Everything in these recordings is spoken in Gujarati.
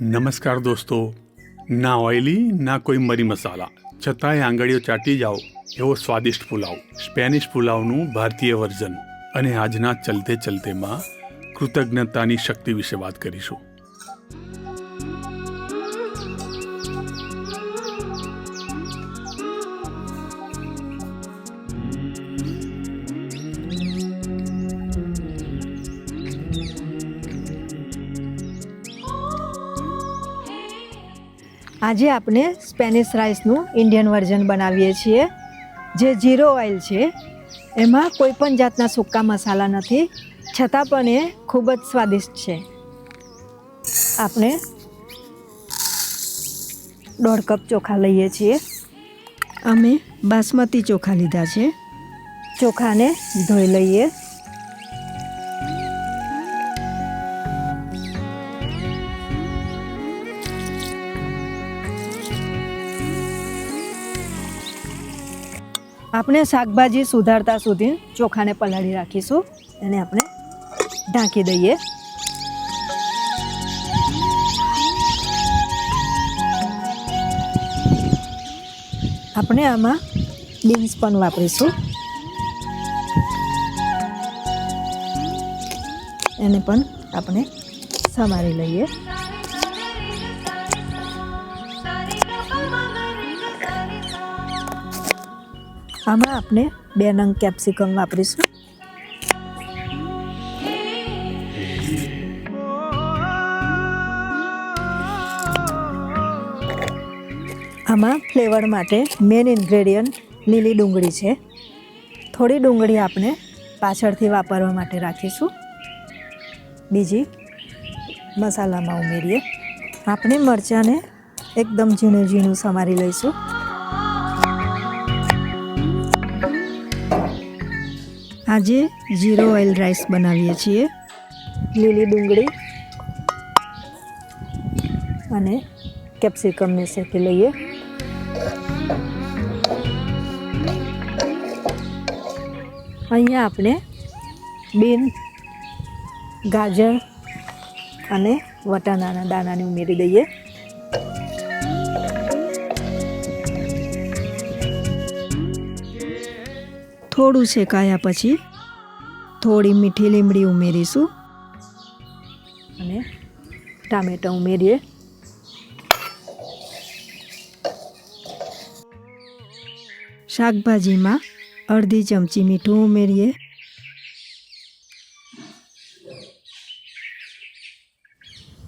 નમસ્કાર દોસ્તો. ના ઓઇલી, ના કોઈ મરી મસાલા. છતાંય આંગળીઓ ચાટી જાઓ, એવો સ્વાદિષ્ટ પુલાવ. સ્પેનિશ પુલાવનું ભારતીય વર્ઝન. અને આજના ચલતે ચલતેમાં કૃતજ્ઞતાની શક્તિ વિશે વાત કરીશું. આજે આપણે સ્પેનિશ રાઈસનું ઇન્ડિયન વર્ઝન બનાવીએ છીએ, જે જીરો ઓઇલ છે. એમાં કોઈ પણ જાતના સૂકા મસાલા નથી, છતાં પણ એ ખૂબ જ સ્વાદિષ્ટ છે. આપણે દોઢ કપ ચોખા લઈએ છીએ. અમે બાસમતી ચોખા લીધા છે. ચોખાને ધોઈ લઈએ. આપણે શાકભાજી સુધારતા સુધી ચોખાને પલાળી રાખીશું. એને આપણે ઢાંકી દઈએ. આપણે આમાં બીન્સ પણ વાપરીશું. એને પણ આપણે સમારી લઈએ. આમાં આપણે બે નંગ કેપ્સિકમ વાપરીશું. આમાં ફ્લેવર માટે મેઇન ઇન્ગ્રેડિયન્ટ લીલી ડુંગળી છે. થોડી ડુંગળી આપણે પાછળથી વાપરવા માટે રાખીશું. બીજી મસાલામાં ઉમેરીએ. આપણે મરચાંને એકદમ ઝીણું ઝીણું સમારી લઈશું. આજે જીરો ઓઇલ રાઈસ બનાવીએ છીએ. લીલી ડુંગળી અને કેપ્સિકમને શેકી લઈએ. અહીંયા આપણે બીન, ગાજર અને વટાણાના દાણાને ઉમેરી દઈએ. થોડું શેકાયા પછી. થોડી મીઠી લીમડી ઉમેરીશું. અને ટામેટાં ઉમેરીએ. શાકભાજીમાં અડધી ચમચી મીઠું ઉમેરીએ.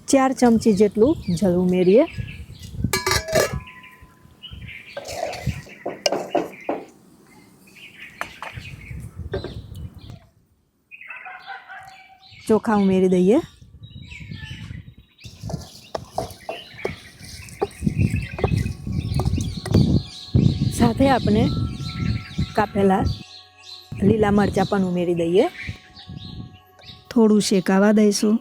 ચાર ચમચી જેટલું જલ ઉમેરીએ. ચોખા ઉમેરી દઈએ. સાથે આપણે કાપેલા લીલા મરચાં પણ ઉમેરી દઈએ. થોડું શેકાવા દઈશું.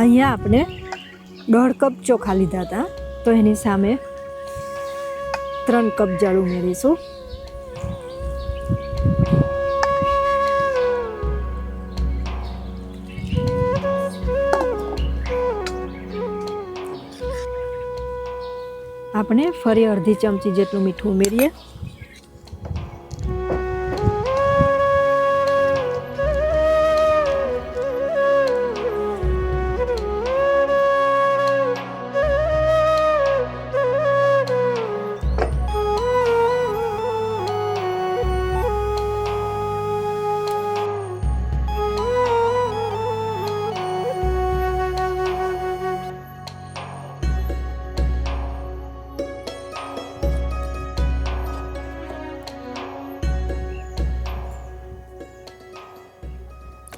અહીંયા આપણે દોઢ કપ ચોખા લીધા હતા. તો એની સામે ત્રણ કપ જળ ઉમેરીશું. આપણે ફરી અડધી ચમચી જેટલું મીઠું ઉમેરીએ.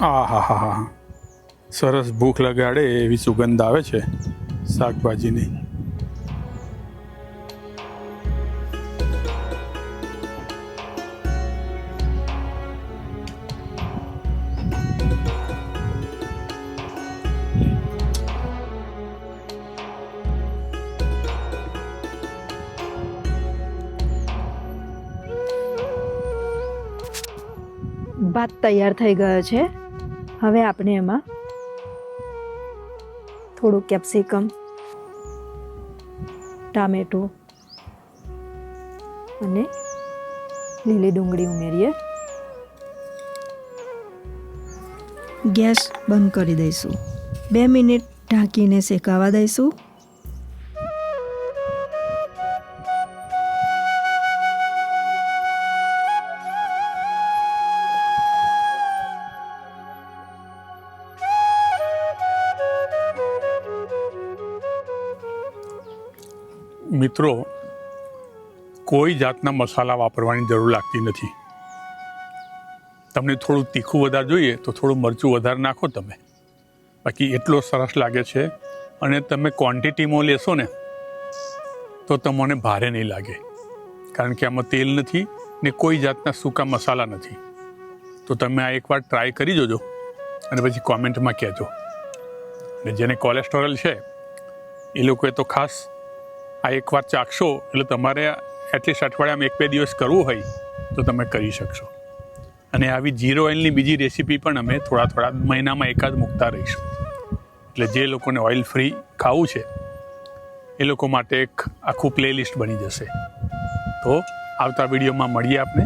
હા હા હા હા સરસ ભૂખ લગાડે એવી સુગંધ આવે છે શાકભાજીની. ભાત તૈયાર થઈ ગયો છે. હવે આપણે એમાં થોડું કેપ્સિકમ, ટામેટું અને લીલી ડુંગળી ઉમેરીએ. ગેસ બંધ કરી દઈશું. બે મિનિટ ઢાંકીને શેકાવા દઈશું. મિત્રો, કોઈ જાતના મસાલા વાપરવાની જરૂર લાગતી નથી. તમને થોડું તીખું વધારે જોઈએ તો થોડું મરચું વધારે નાખો તમે. બાકી એટલો સરસ લાગે છે અને તમે ક્વોન્ટિટીમાં લેશો ને, તો તમને ભારે નહીં લાગે. કારણ કે આમાં તેલ નથી ને કોઈ જાતના સૂકા મસાલા નથી. તો તમે આ એકવાર ટ્રાય કરી જોજો અને પછી કોમેન્ટમાં કહેજો. અને જેને કોલેસ્ટ્રોલ છે, એ લોકોએ તો ખાસ આ એકવાર ચાખશો, એટલે તમારે એટલીસ્ટ અઠવાડિયામાં એક બે દિવસ કરવું હોય તો તમે કરી શકશો. અને આવી જીરો ઓઇલની બીજી રેસીપી પણ અમે થોડા થોડા મહિનામાં એકાદ મૂકતા રહીશું. એટલે જે લોકોને ઓઇલ ફ્રી ખાવું છે, એ લોકો માટે એક આખું પ્લેલિસ્ટ બની જશે. તો આવતા વિડીયોમાં મળીએ આપણે.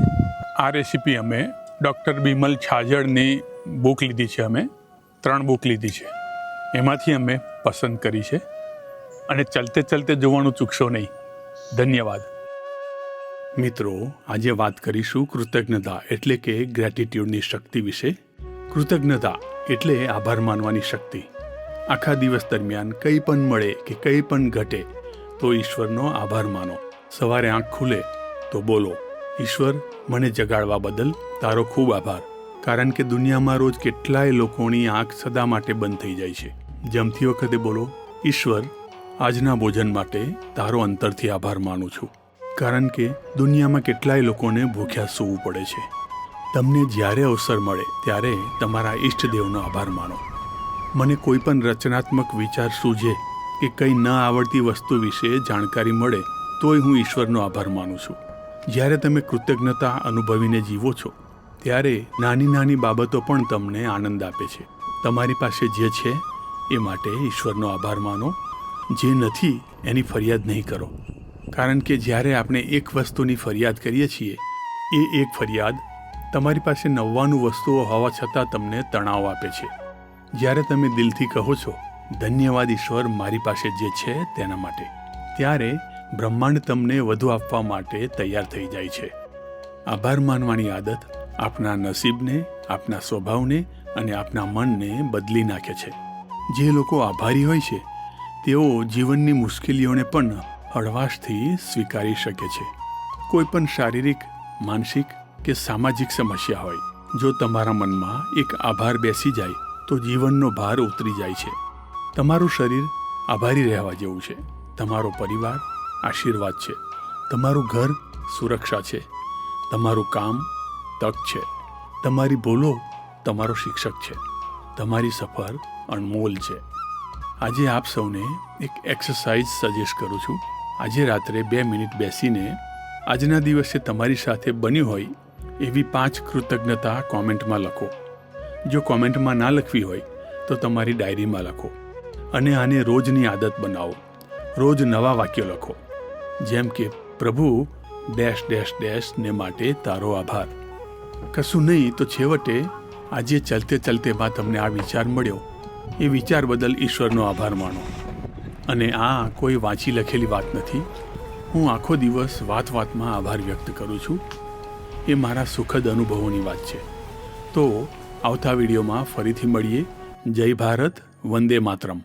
આ રેસીપી અમે ડૉક્ટર બિમલ છાજડની બુક લીધી છે, અમે ત્રણ બુક લીધી છે. એમાંથી અમે પસંદ કરી છે. અને ચલતે ચલતે જોવાનું ચૂકશો નહીં. ધન્યવાદ. મિત્રો, આજે વાત કરીશું કૃતજ્ઞતા એટલે કે ગ્રેટિટ્યૂડની શક્તિ વિશે. કૃતજ્ઞતા એટલે આભાર માનવાની શક્તિ. આખા દિવસ દરમિયાન કંઈ પણ મળે કે કંઈ પણ ઘટે, તો ઈશ્વરનો આભાર માનો. સવારે આંખ ખુલે તો બોલો, ઈશ્વર, મને જગાડવા બદલ તારો ખૂબ આભાર. કારણ કે દુનિયામાં રોજ કેટલાય લોકોની આંખ સદા માટે બંધ થઈ જાય છે. જમતી વખતે બોલો, ઈશ્વર આજના ભોજન માટે તારો અંતરથી આભાર માનું છું. કારણ કે દુનિયામાં કેટલાય લોકોને ભૂખ્યા સૂવું પડે છે. તમને જ્યારે અવસર મળે ત્યારે તમારા ઈષ્ટદેવનો આભાર માનો. મને કોઈ પણ રચનાત્મક વિચાર સૂઝે કે કંઈ ન આવડતી વસ્તુ વિશે જાણકારી મળે, તોય હું ઈશ્વરનો આભાર માનું છું. જ્યારે તમે કૃતજ્ઞતા અનુભવીને જીવો છો, ત્યારે નાની નાની બાબતો પણ તમને આનંદ આપે છે. તમારી પાસે જે છે, એ માટે ઈશ્વરનો આભાર માનો. જે નથી, એની ફરિયાદ નહીં કરો. કારણ કે જ્યારે આપણે એક વસ્તુની ફરિયાદ કરીએ છીએ, એ એક ફરિયાદ તમારી પાસે નવ્વાણું વસ્તુઓ હોવા છતાં તમને તણાવ આપે છે. જ્યારે તમે દિલથી કહો છો, ધન્યવાદ ઈશ્વર મારી પાસે જે છે તેના માટે, ત્યારે બ્રહ્માંડ તમને વધુ આપવા માટે તૈયાર થઈ જાય છે. આભાર માનવાની આદત આપના નસીબને, આપના સ્વભાવને અને આપના મનને બદલી નાખે છે. જે લોકો આભારી હોય છે તેઓ જીવનની મુશ્કેલીઓને પણ હળવાશથી સ્વીકારી શકે છે. કોઈ પણ શારીરિક, માનસિક કે સામાજિક સમસ્યા હોય, જો તમારા મનમાં એક આભાર બેસી જાય, તો જીવનનો ભાર ઉતરી જાય છે. તમારું શરીર આભારી રહેવા જેવું છે. તમારો પરિવાર આશીર્વાદ છે. તમારું ઘર સુરક્ષા છે. તમારું કામ તક છે. તમારી બોલો તમારો શિક્ષક છે. તમારી સફર અણમોલ છે. આજે આપ સૌને એક એક્સરસાઇઝ સજેસ્ટ કરું છું. આજે રાત્રે બે મિનિટ બેસીને આજના દિવસે તમારી સાથે બન્યું હોય એવી પાંચ કૃતજ્ઞતા કોમેન્ટમાં લખો. જો કોમેન્ટમાં ના લખવી હોય તો તમારી ડાયરીમાં લખો અને આને રોજની આદત બનાવો. રોજ નવા વાક્યો લખો. જેમ કે, પ્રભુ, ડેશ ડેશ ડેશ, ને માટે તારો આભાર. કશું નહીં તો છેવટે આજે ચલતે ચલતેમાં તમને આ વિચાર મળ્યો. એ વિચાર બદલ ઈશ્વરનો આભાર માનો. અને આ કોઈ વાંચી લખેલી વાત નથી. હું આખો દિવસ વાત વાતમાં આભાર વ્યક્ત કરું છું. એ મારા સુખદ અનુભવોની વાત છે. તો આવતા વિડીયોમાં ફરીથી મળીએ. જય ભારત, વંદે માતરમ.